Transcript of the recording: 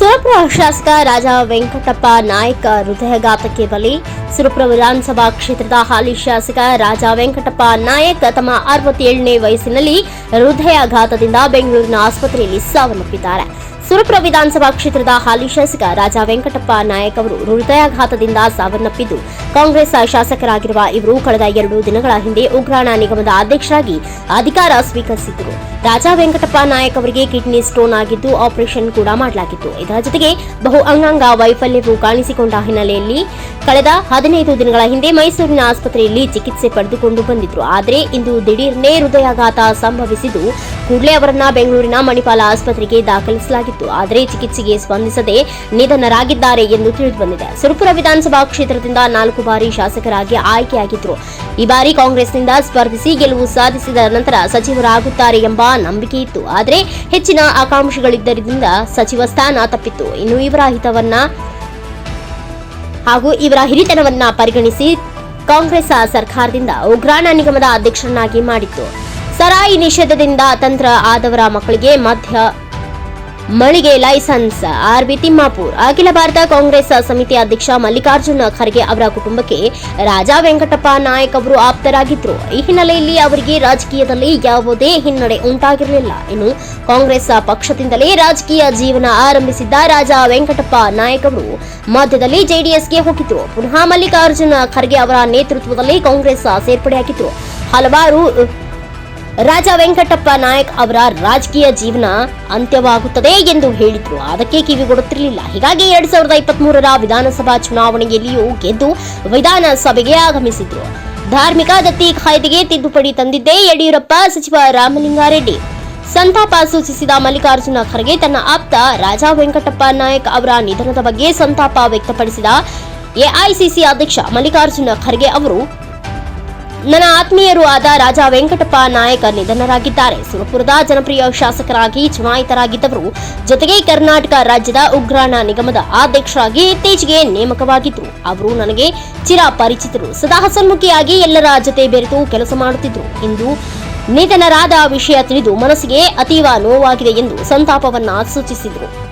ಸುರಪುರ ಶಾಸಕ ರಾಜ ವೆಂಕಟಪ್ಪ ನಾಯಕ ಹೃದಯಘಾತಕ್ಕೆ ಬಲಿ. ಸುರಪುರ ವಿಧಾನಸಭಾ ಕ್ಷೇತ್ರದ ಹಾಲಿ ಶಾಸಕ ರಾಜ ವೆಂಕಟಪ್ಪ ನಾಯಕ್ ತಮ್ಮ ಅರವತ್ತೇಳನೇ ವಯಸ್ಸಿನಲ್ಲಿ ಹೃದಯಾಘಾತದಿಂದ ಬೆಂಗಳೂರಿನ ಆಸ್ಪತ್ರೆಯಲ್ಲಿ ಸಾವನ್ನಪ್ಪಿದ್ದಾರೆ. ಸುರಪುರ ವಿಧಾನಸಭಾ ಕ್ಷೇತ್ರದ ಹಾಲಿ ಶಾಸಕ ರಾಜಾ ವೆಂಕಟಪ್ಪ ನಾಯಕ್ ಅವರು ಹೃದಯಾಘಾತದಿಂದ ಸಾವನ್ನಪ್ಪಿದ್ದು ಕಾಂಗ್ರೆಸ್ ಶಾಸಕರಾಗಿರುವ ಇವರು ಕಳೆದ ಎರಡು ದಿನಗಳ ಹಿಂದೆ ಉಗ್ರಾಣ ನಿಗಮದ ಅಧ್ಯಕ್ಷರಾಗಿ ಅಧಿಕಾರ ಸ್ವೀಕರಿಸಿದ್ದರು. ರಾಜಾ ವೆಂಕಟಪ್ಪ ನಾಯಕ್ ಅವರಿಗೆ ಕಿಡ್ನಿ ಸ್ಟೋನ್ ಆಗಿದ್ದು ಆಪರೇಷನ್ ಕೂಡ ಮಾಡಲಾಗಿತ್ತು. ಇದರ ಜೊತೆಗೆ ಬಹು ಅಂಗಾಂಗ ವೈಫಲ್ಯವು ಕಾಣಿಸಿಕೊಂಡ ಹಿನ್ನೆಲೆಯಲ್ಲಿ ಕಳೆದ ಹದಿನೈದು ದಿನಗಳ ಹಿಂದೆ ಮೈಸೂರಿನ ಆಸ್ಪತ್ರೆಯಲ್ಲಿ ಚಿಕಿತ್ಸೆ ಪಡೆದುಕೊಂಡು ಬಂದಿದ್ರು. ಆದರೆ ಇಂದು ದಿಢೀರ್ನೇ ಹೃದಯಾಘಾತ ಸಂಭವಿಸಿದ್ದು ಕೂಡಲೇ ಅವರನ್ನ ಬೆಂಗಳೂರಿನ ಮಣಿಪಾಲ ಆಸ್ಪತ್ರೆಗೆ ದಾಖಲಿಸಲಾಗಿತ್ತು. ಆದರೆ ಚಿಕಿತ್ಸೆಗೆ ಸ್ಪಂದಿಸದೆ ನಿಧನರಾಗಿದ್ದಾರೆ ಎಂದು ತಿಳಿದುಬಂದಿದೆ. ಸುರಪುರ ವಿಧಾನಸಭಾ ಕ್ಷೇತ್ರದಿಂದ ನಾಲ್ಕು ಬಾರಿ ಶಾಸಕರಾಗಿ ಆಯ್ಕೆಯಾಗಿದ್ದರು ಈ ಬಾರಿ ಕಾಂಗ್ರೆಸ್ನಿಂದ ಸ್ಪರ್ಧಿಸಿ ಗೆಲುವು ಸಾಧಿಸಿದ ನಂತರ ಸಚಿವರಾಗುತ್ತಾರೆ ಎಂಬ ನಂಬಿಕೆ ಇತ್ತು. ಆದರೆ ಹೆಚ್ಚಿನ ಆಕಾಂಕ್ಷಿಗಳಿದ್ದರಿಂದ ಸಚಿವ ಸ್ಥಾನ ತಪ್ಪಿತ್ತು. ಇನ್ನು ಇವರ ಹಿತವನ್ನ ಹಾಗೂ ಇವರ ಹಿರಿತನವನ್ನ ಪರಿಗಣಿಸಿ ಕಾಂಗ್ರೆಸ್ ಸರ್ಕಾರದಿಂದ ಉಗ್ರಾಣ ನಿಗಮದ ಅಧ್ಯಕ್ಷರನ್ನಾಗಿ ಮಾಡಿತ್ತು. ಸರಾಯಿ ನಿಷೇಧದಿಂದ ತಂತ್ರ ಆದವರ ಮಕ್ಕಳಿಗೆ ಮಧ್ಯ ಮಳಿಗೆ ಲೈಸೆನ್ಸ್, ಆರ್ಬಿ ತಿಮ್ಮಾಪುರ್. ಅಖಿಲ ಭಾರತ ಕಾಂಗ್ರೆಸ್ ಸಮಿತಿ ಅಧ್ಯಕ್ಷ ಮಲ್ಲಿಕಾರ್ಜುನ ಖರ್ಗೆ ಅವರ ಕುಟುಂಬಕ್ಕೆ ರಾಜಾ ವೆಂಕಟಪ್ಪ ನಾಯಕ್ ಅವರು ಆಪ್ತರಾಗಿದ್ದರು ಈ ಹಿನ್ನೆಲೆಯಲ್ಲಿ ಅವರಿಗೆ ರಾಜಕೀಯದಲ್ಲಿ ಯಾವುದೇ ಹಿನ್ನಡೆ ಉಂಟಾಗಿರಲಿಲ್ಲ. ಇನ್ನು ಕಾಂಗ್ರೆಸ್ ಪಕ್ಷದಿಂದಲೇ ರಾಜಕೀಯ ಜೀವನ ಆರಂಭಿಸಿದ್ದ ರಾಜಾ ವೆಂಕಟಪ್ಪ ನಾಯಕ್ ಅವರು ಮಧ್ಯದಲ್ಲಿ ಜೆಡಿಎಸ್ಗೆ ಹೋಗಿದ್ರು. ಪುನಃ ಮಲ್ಲಿಕಾರ್ಜುನ ಖರ್ಗೆ ಅವರ ನೇತೃತ್ವದಲ್ಲಿ ಕಾಂಗ್ರೆಸ್ ಸೇರ್ಪಡೆಯಾಗಿದ್ರು ಹಲವಾರು ರಾಜ ವೆಂಕಟಪ್ಪ ನಾಯಕ್ ಅವರ ರಾಜಕೀಯ ಜೀವನ ಅಂತ್ಯವಾಗುತ್ತದೆ ಎಂದು ಹೇಳಿದ್ರು. ಅದಕ್ಕೆ ಕಿವಿಗೊಡುತ್ತಿರಲಿಲ್ಲ. ಹೀಗಾಗಿ ಎರಡ್ ಸಾವಿರದ ಇಪ್ಪತ್ತ್ ಮೂರರ ವಿಧಾನಸಭಾ ಚುನಾವಣೆಯಲ್ಲಿಯೂ ಗೆದ್ದು ವಿಧಾನಸಭೆಗೆ ಆಗಮಿಸಿದ್ರು. ಧಾರ್ಮಿಕ ದತ್ತಿ ಕಾಯ್ದೆಗೆ ತಿದ್ದುಪಡಿ ತಂದಿದ್ದೇ ಯಡಿಯೂರಪ್ಪ ಸಚಿವ ರಾಮಲಿಂಗಾರೆಡ್ಡಿ. ಸಂತಾಪ ಸೂಚಿಸಿದ ಮಲ್ಲಿಕಾರ್ಜುನ ಖರ್ಗೆ ತನ್ನ ಆಪ್ತ ರಾಜ ವೆಂಕಟಪ್ಪ ನಾಯಕ್ ಅವರ ನಿಧನದ ಬಗ್ಗೆ ಸಂತಾಪ ವ್ಯಕ್ತಪಡಿಸಿದ ಎಐಸಿಸಿ ಅಧ್ಯಕ್ಷ ಮಲ್ಲಿಕಾರ್ಜುನ ಖರ್ಗೆ ಅವರು ನನ್ನ ಆತ್ಮೀಯರು ಆದ ರಾಜ ವೆಂಕಟಪ್ಪ ನಾಯಕ ನಿಧನರಾಗಿದ್ದಾರೆ. ಸುರಪುರದ ಜನಪ್ರಿಯ ಶಾಸಕರಾಗಿ ಚುನಾಯಿತರಾಗಿದ್ದವರು, ಜೊತೆಗೆ ಕರ್ನಾಟಕ ರಾಜ್ಯದ ಉಗ್ರಾಣ ನಿಗಮದ ಅಧ್ಯಕ್ಷರಾಗಿ ಇತ್ತೀಚೆಗೆ ನೇಮಕವಾಗಿದ್ದರು ಅವರು ನನಗೆ ಚಿರ ಪರಿಚಿತರು. ಸದಾ ಹಸನ್ಮುಖಿಯಾಗಿ ಎಲ್ಲರ ಜೊತೆ ಬೆರೆತು ಕೆಲಸ ಮಾಡುತ್ತಿದ್ದರು. ಇಂದು ನಿಧನರಾದ ವಿಷಯ ತಿಳಿದು ಮನಸ್ಸಿಗೆ ಅತೀವ ನೋವಾಗಿದೆ ಎಂದು ಸಂತಾಪವನ್ನ ಸೂಚಿಸಿದರು.